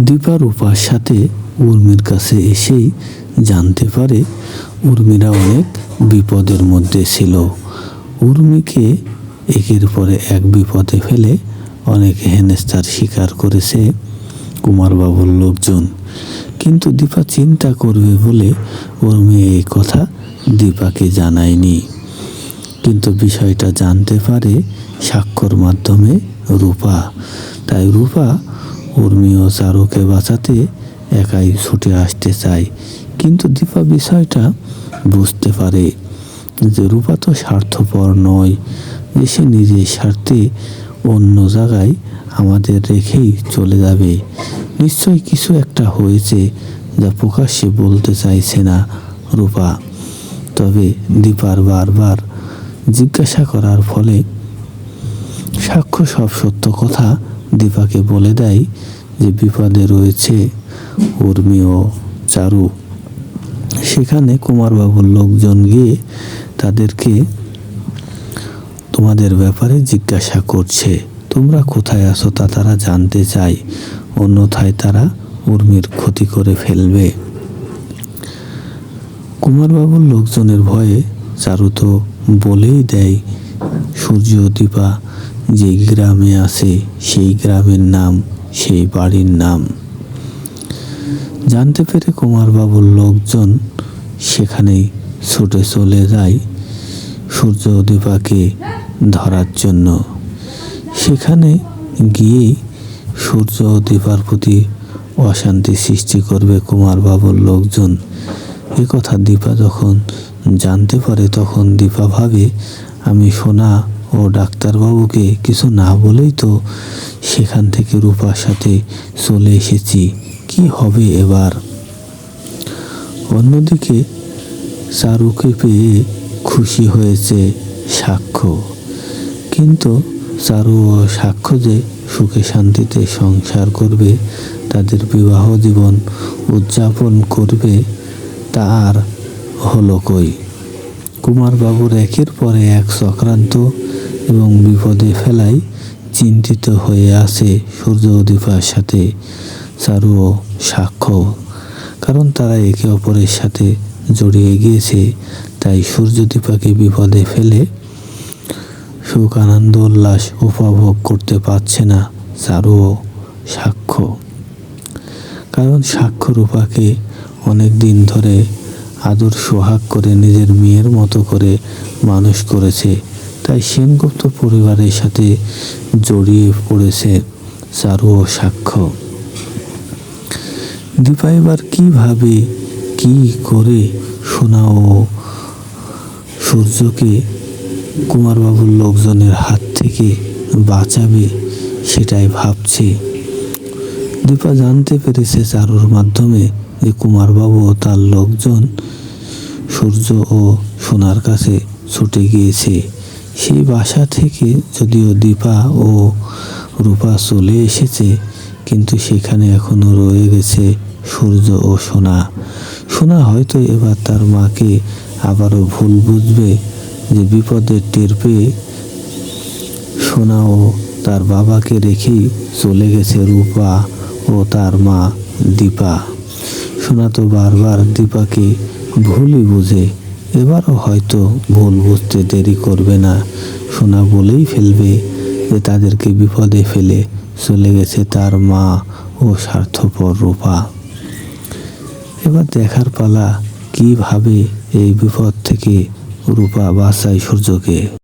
দীপা রূপার সাথে উর্মির কাছে এসেই জানতে পারে উর্মিরা অনেক বিপদের মধ্যে ছিল। উর্মিকে একের পরে এক বিপদে ফেলে অনেক হেনস্থার শিকার করেছে কুমারবাবুর লোকজন। কিন্তু দীপা চিন্তা করবে বলে উর্মি এই কথা দীপাকে জানায়নি। কিন্তু বিষয়টা জানতে পারে সাক্ষর মাধ্যমে রূপা। তাই রূপা উর্মি ও চারুকে বাঁচাতে একাই ছুটে আসতে চায়। কিন্তু দীপা বিষয়টা বুঝতে পারে যে রূপা তো স্বার্থপর নয়, যে সে নিজের স্বার্থে অন্য জায়গায় আমাদের রেখেই চলে যাবে। নিশ্চয় কিছু একটা হয়েছে যা প্রকাশ্যে বলতে চাইছে না রূপা। তবে দীপার বারবার জিজ্ঞাসা করার ফলে সাক্ষ্য সব সত্য কথা দীপাকে বলে দেয় যে বিপদে রয়েছে উর্মি ও চারু। সেখানে কুমারবাবুর লোকজন গিয়ে তাদেরকে তোমাদের ব্যাপারে জিজ্ঞাসা করছে। তোমরা কোথায় আছো তা তারা জানতে চায়। অন্যথায় তারা উর্মির ক্ষতি করে ফেলবে। কুমারবাবুর লোকজনের ভয়ে চারু তো বলেই দেয়, সূর্য দীপা যে গ্রামে আছে, সেই গ্রামের নাম, সেই বাড়ির নাম। জানতে পেরে কুমারবাবুর লোকজন সেখানেই ছুটে চলে যায় সূর্য দীপাকে ধরার জন্য। সেখানে গিয়েই সূর্য দীপার প্রতি অশান্তি সৃষ্টি করবে কুমারবাবুর লোকজন। এ কথা দীপা যখন জানতে পারে, তখন দীপা ভাবে, আমি সোনা ও ডাক্তারবাবুকে কিছু না বলেই তো সেখান থেকে রূপার সাথে চলে এসেছি। কি হবে এবার? অন্যদিকে চারুকে পেয়ে খুশি হয়েছে সাক্ষ্য। কিন্তু চারু ও সাক্ষ্য যে সুখে শান্তিতে সংসার করবে, তাদের বিবাহ জীবন উদযাপন করবে, তা আর হলো কই? কুমারবাবুর একের পরে এক চক্রান্ত এবং বিপদে ফেলায় চিন্তিত হয়ে আছে সূর্য দীপার সাথে চারু ও সাক্ষ্য। কারণ তারা একে অপরের সাথে জড়িয়ে গিয়েছে, তাই সূর্য দীপাকে বিপদে ফেলে সুখ, আনন্দ, উল্লাস উপভোগ করতে পারছে না চারু ও সাক্ষ্য। কারণ সাক্ষ্য রূপাকে অনেক দিন ধরে আদর, সোহাগ করে নিজের মেয়ের মতো করে মানুষ করেছে। তাই সেনগুপ্ত পরিবারের সাথে জড়িয়ে পড়েছে চারু ও সাক্ষ্য। দীপা এবার কীভাবে কি করে সোনা ও সূর্যকে কুমারবাবুর লোকজনের হাত থেকে বাঁচাবে সেটাই ভাবছে। দীপা জানতে পেরেছে চারুর মাধ্যমে যে কুমারবাবু ও তার লোকজন সূর্য ও সোনার কাছে ছুটে গিয়েছে। সেই বাসা থেকে যদিও দীপা ও রূপা চলে এসেছে, কিন্তু সেখানে এখনও রয়ে গেছে সূর্য ও সোনা। সোনা হয়তো এবার তার মাকে আবারও ভুল বুঝবে যে বিপদের টের পেয়ে সোনা ও তার বাবাকে রেখেই চলে গেছে রূপা ও তার মা দীপা। সোনা তো বারবার দীপাকে ভুলই বুঝে। এবারও হয়তো ভুল বুঝতে দেরি করবে না। সোনা বলেই ফেলবে যে তাদেরকে বিপদে ফেলে চলে গেছে তার মা ও স্বার্থপর রূপা। এবার দেখার পালা কীভাবে এই বিপদ থেকে রূপা বাঁচায় সূর্যকে?